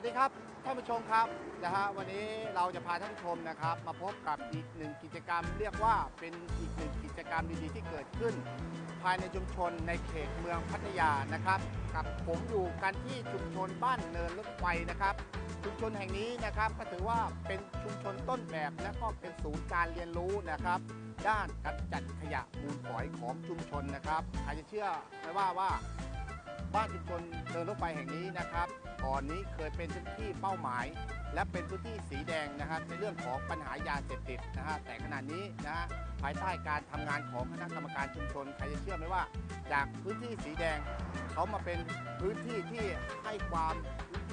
วัสดีครับท่านผู้ชมครับนะฮะวันนี้เราจะพาท่านผู้ชมนะครับ มาพบกับอีกหนึ่งกิจกรรม เรียกว่าเป็นอีกหนึ่งกิจกรรมดีๆที่เกิดขึ้น ภายในชุมชนในเขตเมืองพัทยานะครับ กับผมอยู่กันที่ชุมชนบ้านเนินรถไฟนะครับ ชุมชนแห่งนี้นะครับก็ถือว่าเป็นชุมชนต้นแบบและก็เป็นศูนย์การเรียนรู้นะครับ ด้านการจัดขยะมูลฝอยของชุมชนนะครับใครจะเชื่อไหมว่าว่า บ้านชุมชนเดินรถไฟแห่งนี้นะครับก่อนนี้เคยเป็นพื้นที่เป้าหมาย และเป็นพื้นที่สีแดงนะครับในเรื่องของปัญหายาเสพติดนะฮะแต่ขณะนี้นะฮะภายใต้การทำงานของคณะกรรมการชุมชนใครจะเชื่อไหมว่า จากพื้นที่สีแดง เขามาเป็นพื้นที่ที่ให้ความ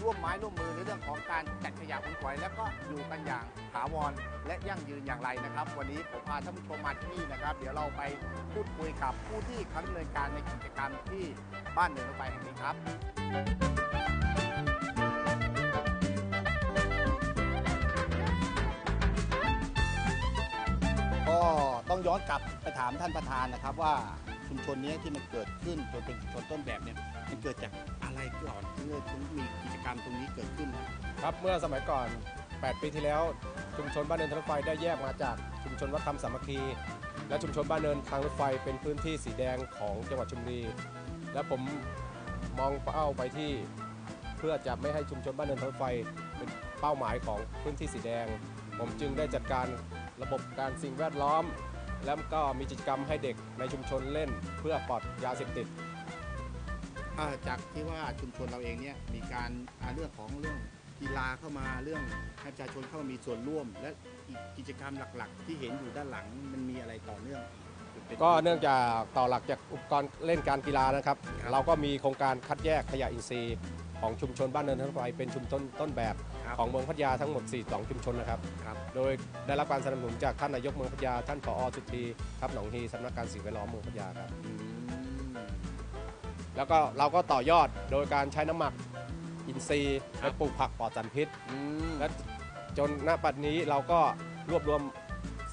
ร่วมไม้ร่วมมือในเรื่องของการจัดขยะมูลฝอยและก็อยู่กันอย่างถาวรและยั่งยืนอย่างไรนะครับ วันนี้ผมพาท่านผู้ชมมาที่นี่นะครับ เดี๋ยวเราไปพูดคุยกับผู้ที่เขาดำเนินการในกิจกรรมที่บ้านเนินรถไฟแห่งนี้ครับ ย้อนกลับไปถามท่านประธานนะครับว่าชุมชนนี้ที่มันเกิดขึ้นจนเป็นชุมชนต้นแบบเนี่ยมันเกิดจากอะไรก่อนที่เลยถึงมีกิจกรรมตรงนี้เกิดขึ้นครับเมื่อสมัยก่อน 8 ปีที่แล้ว ชุมชนบ้านเนินทางรถไฟได้แยกมาจากชุมชนวัดคำสามัคคี และชุมชนบ้านเนินทางรถไฟเป็นพื้นที่สีแดงของจังหวัดชลบุรี และผมมองเป้าไปที่เพื่อจะไม่ให้ชุมชนบ้านเนินทางรถไฟเป็นเป้าหมายของพื้นที่สีแดง ผมจึงได้จัดการระบบการสิ่งแวดล้อม แล้วก็มีกิจกรรมให้เด็กในชุมชนเล่นเพื่อปลอดยาเสพติด อ่าจากที่ว่าชุมชนเราเองเนี่ยมีการอ่าเรื่องของเรื่องกีฬาเข้ามาเรื่องให้ประชาชนเข้ามามีส่วนร่วม และอีกกิจกรรมหลักๆ ที่เห็นอยู่ด้านหลังมันมีอะไรต่อเนื่องป็ก็เนื่องจากต่อหลักจากอุปกรณ์เล่นการกีฬานะครับครับเราก็มีโครงการคัดแยกขยะอินทรีย์ ของชุมชนบ้านเนินทางรถไฟเป็นชุมชนต้นแบบครับของเมืองพัทยาทั้งหมด 42 ชุมชนนะครับ ครับ โดยได้รับการสนับสนุนจากท่านนายกเมืองพัทยาท่านผอสุธีครับหนองฮีสำนักการสิ่งแวดล้อมเมืองพัทยาครับอืมแล้วก็เราก็ต่อยอดโดยการใช้น้ำหมักอินทรีย์ครัไปบปลูกผักปลอดสารพิษ อืมและจนณปัจจุบันนี้เราก็รวบรวม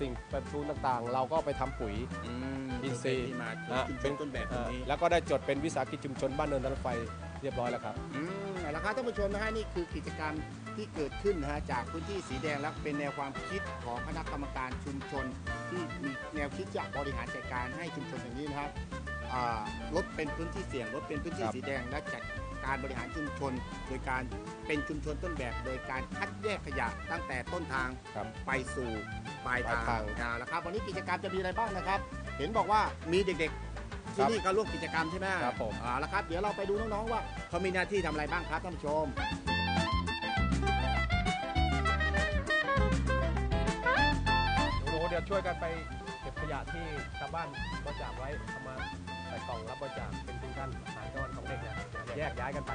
สิ่งแปรปรวนต่างๆ เราก็ไปทำปุ๋ย อืมอินทรีย์ที่มาอะชุมชนต้นแบบตรงนี้ แล้วก็ได้จดเป็นวิสาหกิจชุมชนบ้านเนินทางรถไฟ เรียบร้อยแล้วครับ อืมเอาละครับท่านผู้ชมนะฮะนี่คือกิจกรรมที่เกิดขึ้นนะฮะจากพื้นที่สีแดงและเป็นแนวความคิดของคณะกรรมการชุมชน ที่มีแนวคิดจะบริหารจัดการให้ชุมชนอย่างนี้นะครับอ่าลดเป็นพื้นที่เสี่ยงลดเป็นพื้นที่ครับ สีแดงและจัดการบริหารชุมชน โดยการเป็นชุมชนต้นแบบ โดยการคัดแยกขยะตั้งแต่ต้นทาง ครับ ไปสู่ปลายปลายทาทางงเอาละครับวันนี้กิจกรรมจะมีอะไรบ้างนะครับ เห็นบอกว่ามีเด็กๆ ที่นี่ก็ร่วมกิจกรรมใช่ไหมครับผม เอาละครับเดี๋ยวเราไปดูน้องๆว่าเขามีหน้าที่ทำอะไรบ้างครับท่านผู้ชม หนูเดี๋ยวช่วยกันไปเก็บขยะที่ชาวบ้านบริจาคไว้เอามาใส่กล่องรับบริจาคเป็นทุนท่านอาหารกลางวันของเด็กเนี่ยแยกย้ายกันไป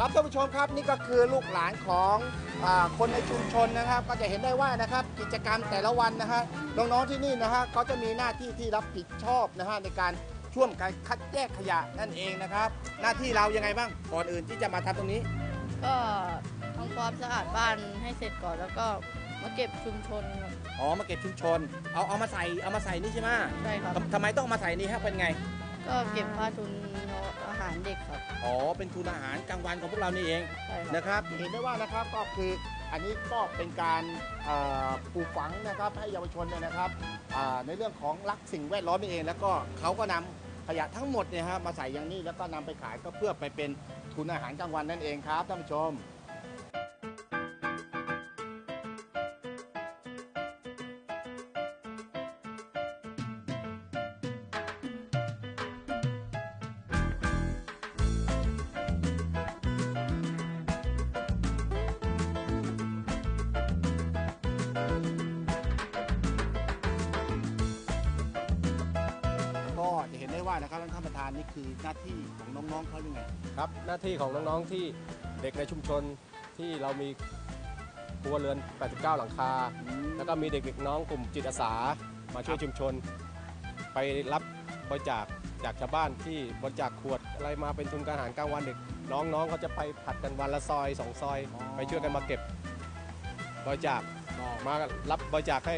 ครับท่านผู้ชมครับนี่ก็คือลูกหลานของอาคนในชุมชนนะครับ ก็จะเห็นได้ว่านะครับกิจกรรมแต่ละวันนะฮะน้องๆที่นี่นะฮะเขาจะมีหน้าที่ที่รับผิดชอบนะฮะในการช่วงการคัดแยกขยะนั่นเองนะครับ หน้าที่เรายังไงบ้างก่อนอื่นที่จะมาทำตรงนี้ ก็ทำความสะอาดบ้านให้เสร็จก่อนแล้วก็มาเก็บชุมชนครับอ๋อมาเก็บชุมชน เอาเอามาใส่เอามาใส่นี่ใช่ไหมใช่ครับทำทำไมต้องเอามาใส่นี่ฮะเป็นไง ก็เก็บผ้าทุนอาหารเด็กครับ อ๋อ เป็นทุนอาหารกลางวันของพวกเรานี่เองใช่ครับ นะครับ เห็นได้ว่านะครับก็คืออันนี้ก็เป็นการเอ่อปลูกฝังนะครับให้เยาวชนเนี่ยนะครับอ่าในเรื่องของรักสิ่งแวดล้อมนี่เอง แล้วก็เขาก็นำขยะทั้งหมดเนี่ยฮะมาใส่อย่างนี้แล้วก็นำไปขายก็เพื่อไปเป็นทุนอาหารกลางวันนั่นเองครับท่านผู้ชม นได้ว่านะครับท่านประธานนี่คือหน้าที่ของน้องๆเขายังไงครับหน้าที่ของน้องๆที่เด็กในชุมชนที่เรามีครัวเรือน 89 หลังคา แล้วก็มีเด็กๆน้องกลุ่มจิตอาสามาช่วยชุมชน ไปรับบริจาคจากชาวบ้านที่บริจาคขวดอะไรมาเป็นทุนการอาหารกลางวันเด็กน้องๆเขาจะไปผัดกันวันละซอยสองซอยอ๋อไปช่วยกันมาเก็บบบริจาคอ๋อมารับบริจาคให้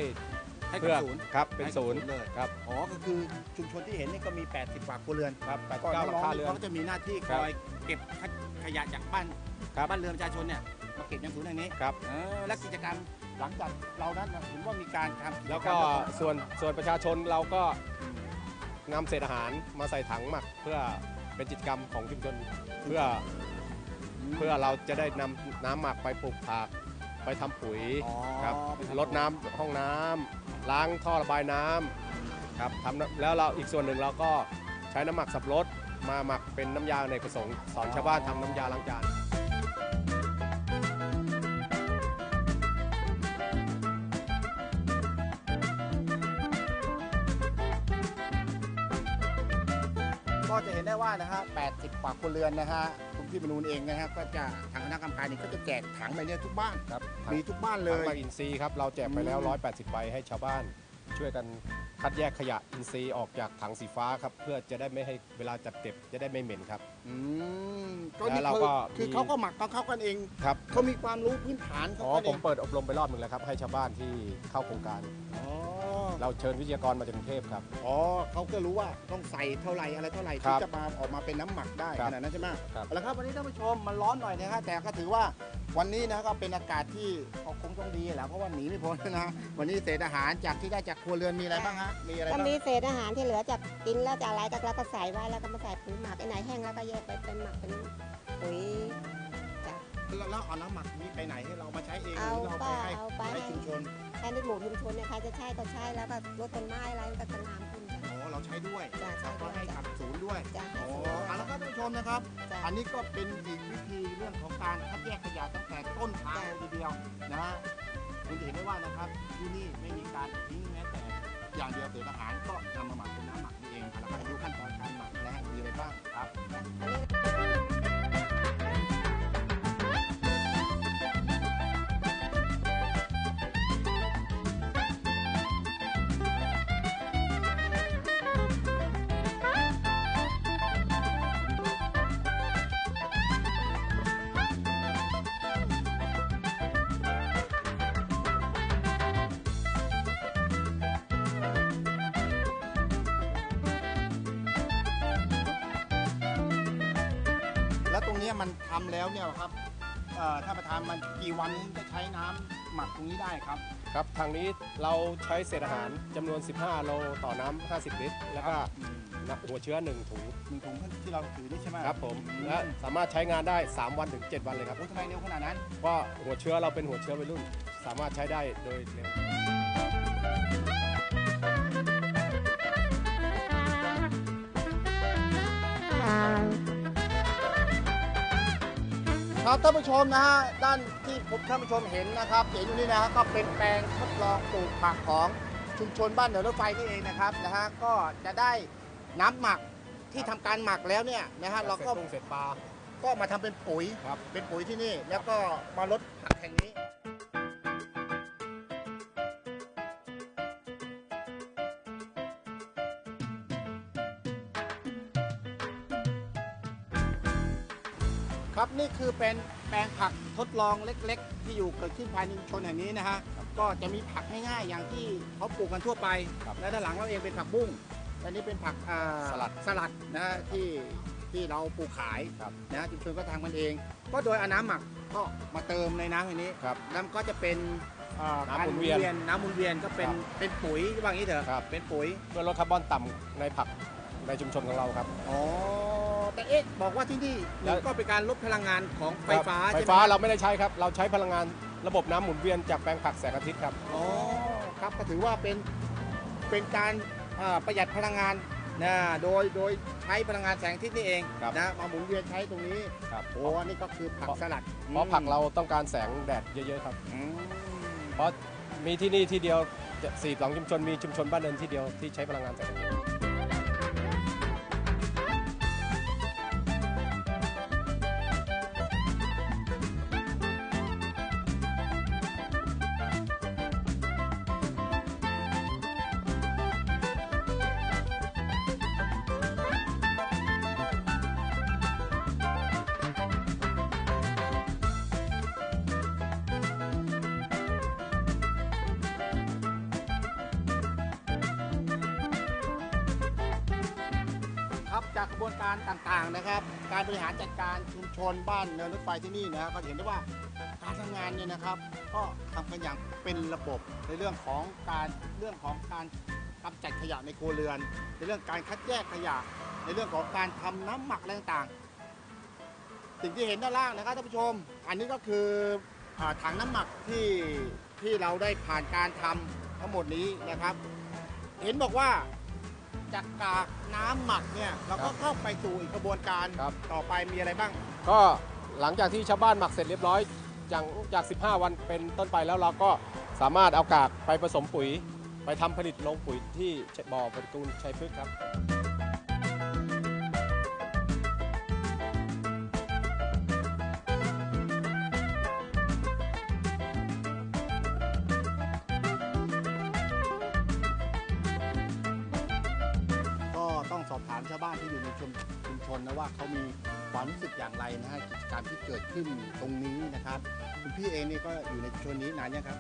ให้กับเพื่อศูนย์ครับเป็นให้กับศูนย์เลยครับอ๋อก็คือชุมชนที่เห็นนี่ก็มี 80กว่าครัวเรือนครับแปดก็เก้าหลังน้องคาๆเรืนี่อนเขาก็จะมีหน้าที่คครับอยเก็บขยะจากบ้านครับบ้านเรือนประชาชนเนี่ยมาเก็บยังศูนย์แห่งนี้ครับเออและกิจกรรมหลังจากเรานั้นเห็นว่ามีการทำจรรมแล้วก็ส่วนส่วนประชาชนเราก็นำเศษอาหารมาใส่ถังหมักเพื่อเป็นกิจกรรมของชุมชนเพื่อเพื่อเราจะได้นำน้ำหมักไปปลูกผักไปทำปุ๋ยอ๋อครับไปทำลดน้ำห้องน้ำ ล้างท่อระบายน้ำครับทำแล้วเราอีกส่วนหนึ่งเราก็ใช้น้ำหมักสับปะรดมาหมักเป็นน้ำยาในกระสงค์สอนชาวบ้านทำน้ำยาล้างจานก็จะเห็นได้ว่านะฮะ80 กว่าครัวเรือนนะฮะ พี่มนูนเองนะฮะก็จะทางคณะกรรมการนี่ก็จะแจกถังไปเนี่ยทุกบ้านครับมีทุกบ้านเลถังยหมักอินทรีย์ครับ เราแจกไปแล้ว อืม 180 ใบให้ชาวบ้าน ช่วยกันคัดแยกขยะอินทรีย์ออกจากถังสีฟ้าครับ เพื่อจะได้ไม่ให้เวลาจัดเก็บจะได้ไม่เหม็นครับ อืมก็แล้นี่วเราคือก็คือมี เขาก็หมักของเขากันเองครับเขามีความรู้พื้นฐานของอ๋อเขาผเอมงเปิดอบรมไปรอบหนึ่งแล้วครับ ให้ชาวบ้านที่เข้าโครงการ อ๋อ เราเชิญวิทยากรมาจากกรุงเทพครับ อ๋อเขาก็รู้ว่าต้องใส่เท่าไหร่อะไรเท่าไหร่ครัที่บจะมาออกมาเป็นน้ำหมักได้ครัขบนาดนั้นใช่ไหมครับเอาละครับวันนี้ท่านผู้ชมมันร้อนหน่อยนะฮะแต่ก็ถือว่าวันนี้นะก็เป็นอากาศที่ก็คงต้องดีแหละเพราะว่าหนีไม่พ้นนะฮะวันนี้เศษอาหารจากที่ได้จากครัวเรือนมีอะไรบ้างฮะมีอะไรก็บ้างมีเศษอาหารที่เหลือจากกินแล้วจะอะไรก็เราก็ใส่ไว้แล้วก็มาใส่ปุ๋ยหมักไอ้ไหนแห้งแล้วก็แยกไปเป็นหมักเป็นปุ๋ยจ้ะ แล้วแล้วเอาน้ำหมักนี้ไปไหนให้เรามาใช้เองหเอารือเราไปให้เอาไปให้ชุมชน แทนที่หมู่ชุมชนเนี่ยใครจะใช้ก็ใช้แล้วก็ลดต้นไม้อะไรก็จะงามขึ้นจ้ะ อ๋อเราใช้ด้วยจ้ะใช้แล้วก็ด้วยให้จ้ะกับศูนย์ด้วยจ้ะอ๋อเอาละครับท่านผู้ชมนะครับ จ้ะอันนี้ก็เป็นอีกวิธีเรื่องของการคัดแยกขยะตั้งแต่ต้นทางเลยทีเดียวนะฮะคุณจะเห็นได้ว่านะครับที่นี่ไม่มีการทิ้งแม้แต่ อย่างเดียวเศษอาหารก็นำมาหมักเป็นน้ำหมักนี่เองเอาละครับดูขั้นตอนการหมักนะฮะมีอะไรบ้างครับ อันนี้ แล้วตรงเนี้ยมันทำแล้วเนี่ยครับเอ่อถ้าประธานมันกี่วันจะใช้น้ำหมักตรงนี้ได้ครับ ครับทางนี้เราใช้เศษอาหารจำนวน 15 โลต่อน้ำ50 ลิตร แล้วก็น้ำหัวเชื้อ 1 ถุงหนึ่งถุงที่เราถือนี่ใช่ไหมครับผมอืและสามารถใช้งานได้ 3 วันถึง 7 วันเลยครับโอ้ทำไมเร็วขนาดนั้นเพราะหัวเชื้อเราเป็นหัวเชื้อวัยรุ่น สามารถใช้ได้โดยเร็ว ครับท่านผู้ชมนะฮะด้านที่ผมท่านผู้ชมเห็นนะครับเห็นอยู่นี่นะฮะก็เป็นแปลงทดลองปลูกผักของชุมชนบ้านเหนือรถไฟนี่เองนะครับนะฮะก็จะได้น้ำหมักที่ทำการหมักแล้วเนี่ยนะฮะเราก็เศษกุ้งเศษปลาก็มาทำเป็นปุ๋ย ครับ เป็นปุ๋ยที่นี่แล้วก็มาลดผักแห่งนี้ ครับนี่คือเป็นแปลงผักทดลองเล็ก ๆ ที่อยู่เกิดขึ้นภายในชุมชนแห่งนี้นะฮะก็จะมีผักง่ายๆอย่างที่เขาปลูกกันทั่วไปครับและด้านหลังเราเองเป็นผักบุ้งอันนี้เป็นผักอ่าสลัดสลัดนะฮะที่ที่เราปลูกขายครับนะฮะชุมชนก็ทำกันเอง ก็โดยเอาน้ำหมักก็มาเติมในน้ำอันนี้ครับน้ำก็จะเป็นอ่าน้ำการหมุนเวียนน้ำหมุนเวียนก็เป็นครับเป็นปุ๋ยว่างี้เถอะครับเป็นปุ๋ยเพื่อลดคาร์บอนต่ำในผักในชุมชนของเราครับอ๋อ แต่เอ๊ะบอกว่าที่นี่แล้วก็เป็นการลดพลังงานของไฟฟ้าไฟใช่ไหมฟ้าเราไม่ได้ใช้ครับ เราใช้พลังงานระบบน้ำหมุนเวียนจากแปลงผักแสงอาทิตย์ครับ อ๋อครับก็ถือว่าเป็นเป็นการอ่าประหยัดพลังงานนะโดยโดยใช้พลังงานแสงอาทิตย์นี่เองครับนะมาหมุนเวียนใช้ตรงนี้ครับ โอ้อันนี่ก็คือผักสลัดเพราะผักเราต้องการแสงแดดเยอะๆครับ อืมเพราะมีที่นี่ที่เดียวจะสี่สองชุมชนมีชุมชนบ้านเดินที่เดียวที่ใช้พลังงานแสงอาทิตย์ จากกระบวนการต่างๆนะครับ การบริหารจัดการชุมชนบ้านเนินรถไฟที่นี่นะก็เห็นได้ว่าการทำงานเนี่ยนะครับ ก็ทำกันอย่างเป็นระบบในเรื่องของการเรื่องของการกำจัดขยะในครัวเรือน ในเรื่องการคัดแยกขยะ ในเรื่องของการทำน้ำหมักอะไรต่างๆ สิ่งที่เห็นด้านล่างนะครับท่านผู้ชม อันนี้ก็คืออถังน้ำหมักที่ที่เราได้ผ่านการทำทั้งหมดนี้นะครับ เห็นบอกว่า จากกากน้ำหมักเนี่ยเราก็เข้าไปสู่อีกกระบวนการครับ ต่อไปมีอะไรบ้าง ก็หลังจากที่ชาวบ้านหมักเสร็จเรียบร้อยจากจาก 15 วันเป็นต้นไปแล้วเราก็สามารถเอากากไปผสมปุ๋ย ไปทำผลิตลงปุ๋ยที่บ่อปฏิกูลชัยพฤกษ์ครับ นนะว่าเขามีความรู้สึกอย่างไรนะฮะกิจกรรมที่เกิดขึ้นตรงนี้นะครับคุณพี่เองนี่ก็อยู่ในชุมชนนี้นานยังครับ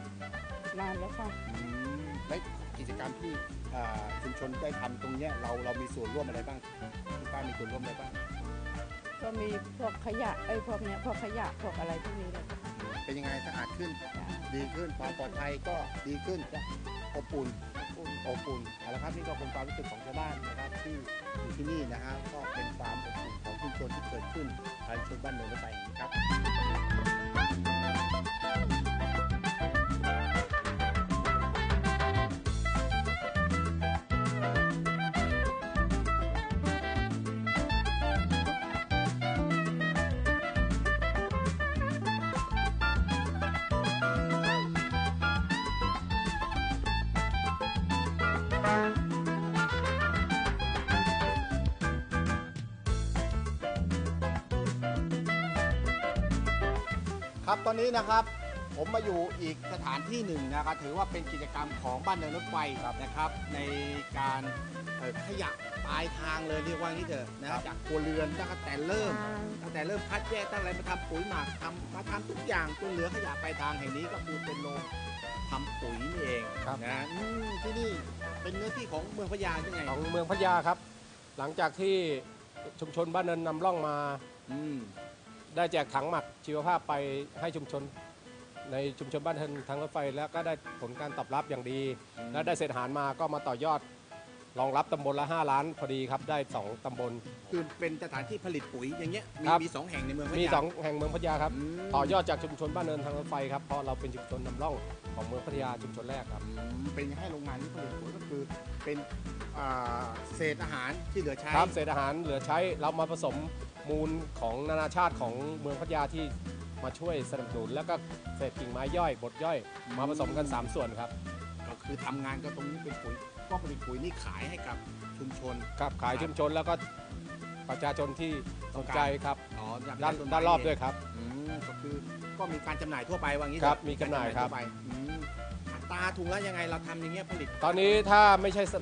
นานแล้วค่ะอืมและกิจกรรมที่อ่าชุมชนได้ทำตรงเนี้ยเราเรามีส่วนร่วมอะไรบ้างคุณป้ามีส่วนร่วมอะไรบ้าง ก็มีพวกขยะไอ้ยพวกเนี้ยพวกขยะพวกอะไรพวกนี้เลยค่ะเป็นยังไงสะอาดขึ้น จ้ะ ดีขึ้นความปลอดภัยก็ดีขึ้นอบอุ่น อุ่นอบอุ่นเอาละครับนี่ก็เป็นความรู้สึกของชาวบ้านนะครับที่อยู่ที่นี่นะฮะก็เป็นความอบอุ่นของชุมชนที่เกิดขึ้นภายในชุมชนบ้านเมืองรถไฟแห่งนี้ครับ ครับตอนนี้นะครับผมมาอยู่อีกสถานที่หนึ่งนะครับถือว่าเป็นกิจกรรมของบ้านเนินรถไฟนะครับ ในการเอ่อขยะปลายทางเลยเรียกว่างี้เถอะนะจากครัวเรือนตั้งแต่เริ่มตั้งแต่เริ่มคัดแยกตั้งอะไรมาทำปุ๋ยหมักทำมาทำทุกอย่างจนเหลือขยะปลายทางแห่งนี้ก็คือเป็นโรงทำปุ๋ยนี่เองครับ นะอืมที่นี่เป็นเนื้อที่ของเมืองพะยาใช่ไงของเมืองพัทยาครับ หลังจากที่ชุมชนบ้านเนินนำร่องมา อืม ได้แจกถังหมักชีวภาพไปให้ชุมชน ในชุมชนบ้านเทินทางรถไฟ แล้วก็ได้ผลการตอบรับอย่างดี และได้เศษอาหารมาก็มาต่อยอดรองรับตำบลละ 5 ล้านพอดีครับได้ 2 ตำบล คือเป็นสถานที่ผลิตปุ๋ยอย่างเงี้ยมีครับ มีสองแห่งในเมืองพะมี ยา 2 แห่งเมืองพัทยาครับมต่อยอดจากชุมชนบ้านเนินทางรถไฟครับเพราะเราเป็นชุมชนนำร่องของเมืองพัทยาชุมชนแรกครับ อืมเป็นให้โรงงานที่ผลิตปุ๋ยก็คือเป็นอ่าเศษอาหารที่เหลือใช้ครับเศษอาหารเหลือใช้เรามาผสม มูลของนานาชาติของเมืองพัทยาที่มาช่วยสนับสนุนแล้วก็เศษกิ่งไม้ย่อยบดย่อย มาผสมกัน 3 ส่วนครับ ก็คือทำงานก็ตรงนี้เป็นปุ๋ยก็ผลิตปุ๋ยนี่ขายให้กับชุมชน ครับขายชุมชนแล้วก็ประชาชนที่สนใจครับอ๋อจากด้านต้ไม้ด้านรอบเงด้วยครับ อืมก็คือก็มีการจำหน่ายทั่วไปว่างี้ครับเถอะมีจำหน่ายครับกทั่วไปอืมอัตราถุงละยังไงเราทำอย่างเงี้ยผลิตตอนนี้ถ้าไม่ใช่ส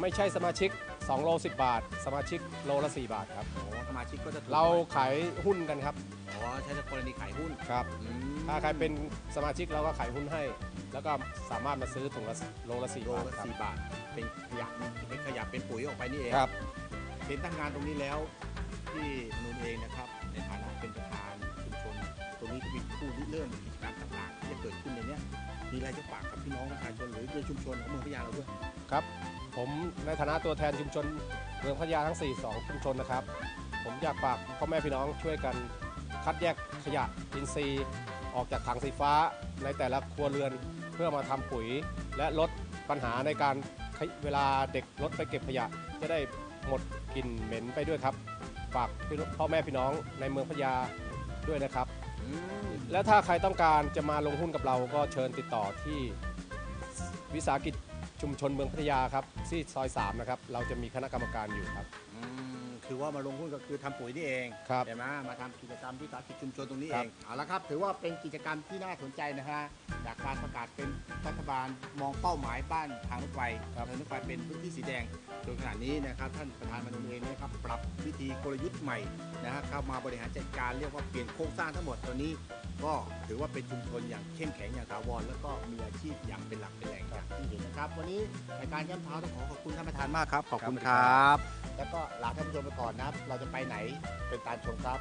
ไม่ใช่สมาชิก2โล10 บาท สมาชิกโลละ 4 บาทครับโอ้ สมาชิกก็จะถูกเราหน่อยขายหุ้นกันครับอ๋อใช้ในกรณีขายหุ้นครับ อืมถ้าใครเป็นสมาชิกเราก็ขายหุ้นให้ แล้วก็สามารถมาซื้อถุงละโลละ4โลบาทละครับสี่บาท เป็นขยะเป็นขยะเป็นปุ๋ยออกไปนี่เองครับเป็นตั้งงานตรงนี้แล้ว ที่มนุนเองนะครับ ในฐานะเป็นประธานชุมชนตรงนี้ก็มีผู้ริเริ่มกิจกรรมต่างๆที่จะเกิดขึ้นในเนี้ยมีอะไรจะฝากกับพี่น้องประชาชนหรือในชุมชนของเมืองพะยาเราด้วย ครับ ผมในฐานะตัวแทนชุมชนเมืองพัทยาทั้ง 4 2 ชุมชนนะครับ ผมอยากฝากพ่อแม่พี่น้องช่วยกันคัดแยกขยะอินทรีย์ ออกจากถังสีฟ้าในแต่ละครัวเรือนเพื่อมาทำปุ๋ย และลดปัญหาในการเวลาเด็กรถไปเก็บขยะ จะได้หมดกลิ่นเหม็นไปด้วยครับ ฝากพ่อแม่พี่น้องในเมืองพัทยาด้วยนะครับ และถ้าใครต้องการจะมาลงหุ้นกับเราก็เชิญติดต่อที่วิสาหกิจชุมชนเมืองพัทยาครับที่ซอย 3 นะครับ เราจะมีคณะกรรมการอยู่ครับ คือว่ามาลงหุ้นก็คือทำปุ๋ยนี่เองครับใช่ไหมมาทำกิจกรรมวิสาหกิจชุมชนตรงนี้คเอรับ งเอาละครับถือว่าเป็นกิจกรรมที่น่าสนใจนะฮะจากการประกาศเป็นรัฐบาลมองเป้าหมายบ้านทางรถไฟทางรถไฟเป็นพื้นที่สีแดงจนขณะนี้นะครับท่านประธานมนุนเองเนะครับปรับวิธีกลยุทธ์ใหม่นะฮะเข้ามาบริหารจัดการเรียกว่าเปลี่ยนโครงสร้างทั้งหมดตอนนี้ ก็ถือว่าเป็นชุมชนอย่างเข้มแข็งอย่างถาวรแล้วก็มีอาชีพอย่างเป็นหลักเป็นแหล่งอย่างที่เห็นนะครับ วันนี้รายการย่ำเท้าต้องขอขอบคุณท่านประธานมากครับ ขอบคุณครับ แล้วก็ลาท่านผู้ชมไปก่อนนะครับ เราจะไปไหนเป็นตามชมครับ